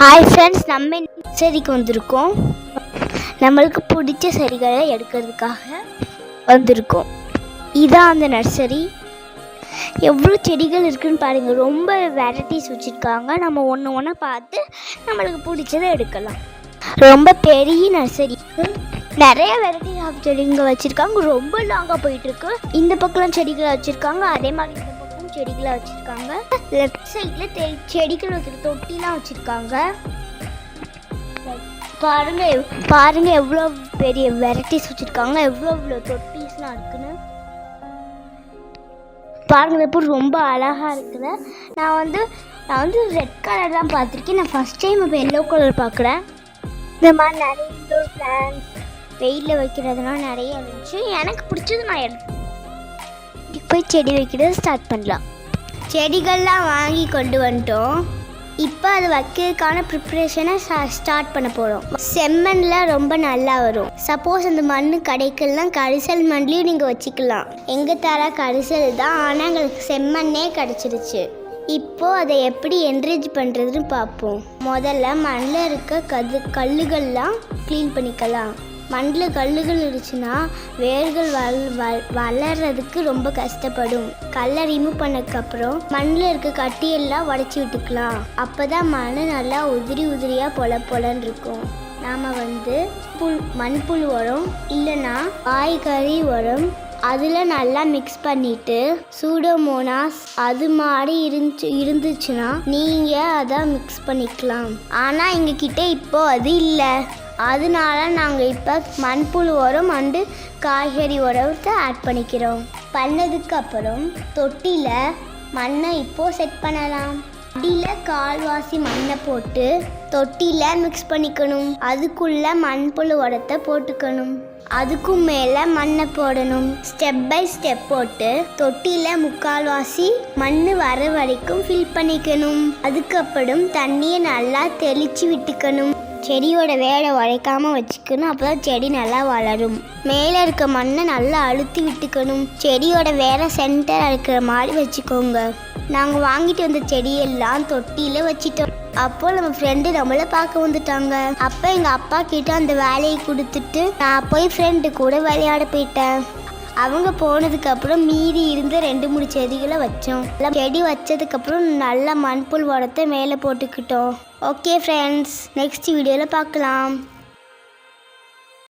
Hi friends நம்ம செடிக்கு வந்திருக்கோம். நம்மளுக்கு பிடிச்ச செடிகளை எடுக்கிறதுக்காக வந்திருக்கோம். இதான் அந்த நர்சரி எவ்வளோ செடிகள் இருக்குன்னு பாருங்கள் ரொம்ப வெரைட்டிஸ் வச்சுருக்காங்க. நம்ம ஒன்று ஒன்றா பார்த்து நம்மளுக்கு பிடிச்சதை எடுக்கலாம். ரொம்ப பெரிய நர்சரி நிறைய வெரைட்டி ஆஃப் செடிங்க வச்சுருக்காங்க. ரொம்ப லாங்காக போயிட்டுருக்கு இந்த பக்கம் செடிகளை வச்சுருக்காங்க. அதே மாதிரி இந்த செடிகளை வச்சுருக்காங்க. லெஃப்ட் சைடில் தெ செடிகள் வைக்கிற தொட்டிலாம் வச்சுருக்காங்க. பாருங்க எவ்- பாருங்க எவ்வளோ பெரிய வெரைட்டிஸ் வச்சுருக்காங்க. எவ்வளோ எவ்வளோ தொட்டிஸ்லாம் இருக்குன்னு. பாருங்க இந்த பூ ரொம்ப அழகாக இருக்குல்ல நான் வந்து நான் வந்து ரெட் கலர் தான் பார்த்துருக்கேன். நான் ஃபஸ்ட் டைம் இப்போ எல்லோ கலர் பார்க்குறேன். இந்த மாதிரி நிறைய இன்டோர் பிளான்ஸ் வெயிலில் வைக்கிறதுலாம் நிறைய இருந்துச்சு. எனக்கு பிடிச்சது நான் எடுத்தேன் போய் செடி வைக்கிறது ஸ்டார்ட் பண்ணலாம். செடிகள்லாம் வாங்கி கொண்டு வந்துட்டோம். இப்போ அது வைக்கிறதுக்கான ப்ரிப்ரேஷனை ஸ்டார்ட் பண்ண போகிறோம் செம்மண்ணில் ரொம்ப நல்லா வரும். சப்போஸ் அந்த மண் கிடைக்கலாம் கரிசல் மண்லேயும் நீங்கள் வச்சுக்கலாம். எங்கள் தர கரிசல் தான் ஆனால் எங்களுக்கு செம்மண்ணே கிடச்சிருச்சு. இப்போ அதை எப்படி என்ரேஜ் பண்ணுறதுன்னு பார்ப்போம். முதல்ல மண்ணில் இருக்க கது கல்லுகள்லாம் க்ளீன் பண்ணிக்கலாம். மண்ணில் கல்லுகள் இருந்துச்சுன்னா வேர்கள் வள வள் வளர்றதுக்கு ரொம்ப கஷ்டப்படும். கல்லை ரிமூவ் பண்ணதுக்கப்புறம் மண்ணில் இருக்க கட்டியெல்லாம் உடச்சி விட்டுக்கலாம். அப்போ தான் மண் நல்லா உதிரி உதிரியாக பொல பொலன்னு இருக்கும். நாம் வந்து புல் மண்புழு உரம் இல்லைன்னா காய்கறி உரம் அதில் நல்லா மிக்ஸ் பண்ணிட்டு சூடோமோனாஸ் அது மாதிரி இருந்துச்சு இருந்துச்சுன்னா நீங்கள் அதை மிக்ஸ் பண்ணிக்கலாம். ஆனால் எங்ககிட்ட இப்போ அது இல்லை. அதனால நாங்கள் இப்போ மண்புழு உரம் அண்டு காய்கறி உரத்தை ஆட் பண்ணிக்கிறோம். பண்ணதுக்கு அப்புறம் தொட்டியில் மண்ணை இப்போது செட் பண்ணலாம். அடியில் கால்வாசி மண்ணை போட்டு தொட்டியில் மிக்ஸ் பண்ணிக்கணும். அதுக்குள்ளே மண்புழு உரத்தை போட்டுக்கணும். அதுக்கும் மேலே மண்ணை போடணும். ஸ்டெப் பை ஸ்டெப் போட்டு தொட்டியில் முக்கால்வாசி மண் வர வரைக்கும் ஃபில் பண்ணிக்கணும். அதுக்கப்புறம் தண்ணியை நல்லா தெளித்து விட்டுக்கணும். செடியோட வேலை உழைக்காம வச்சுக்கணும். அப்போ தான் செடி நல்லா வளரும். மேலே இருக்க மண்ணை நல்லா அழுத்தி விட்டுக்கணும். செடியோட வேலை சென்டர் இருக்கிற மாதிரி வச்சுக்கோங்க. நாங்கள் வாங்கிட்டு வந்த செடியெல்லாம் தொட்டியில் வச்சிட்டோம். அப்போ நம்ம ஃப்ரெண்டு நம்மளை பார்க்க வந்துட்டாங்க. அப்போ எங்கள் அப்பா கிட்ட அந்த வேலையை கொடுத்துட்டு நான் போய் ஃப்ரெண்டு கூட விளையாட போயிட்டேன். அவங்க போனதுக்கு அப்புறம் மீதி இருந்த ரெண்டு மூணு செடிகளை வச்சோம். எல்லாம் செடி வச்சதுக்கப்புறம் நல்லா மண்புல் உரத்தை மேலே போட்டுக்கிட்டோம். ஓகே ஃப்ரெண்ட்ஸ் நெக்ஸ்ட் வீடியோவில் பார்க்கலாம்.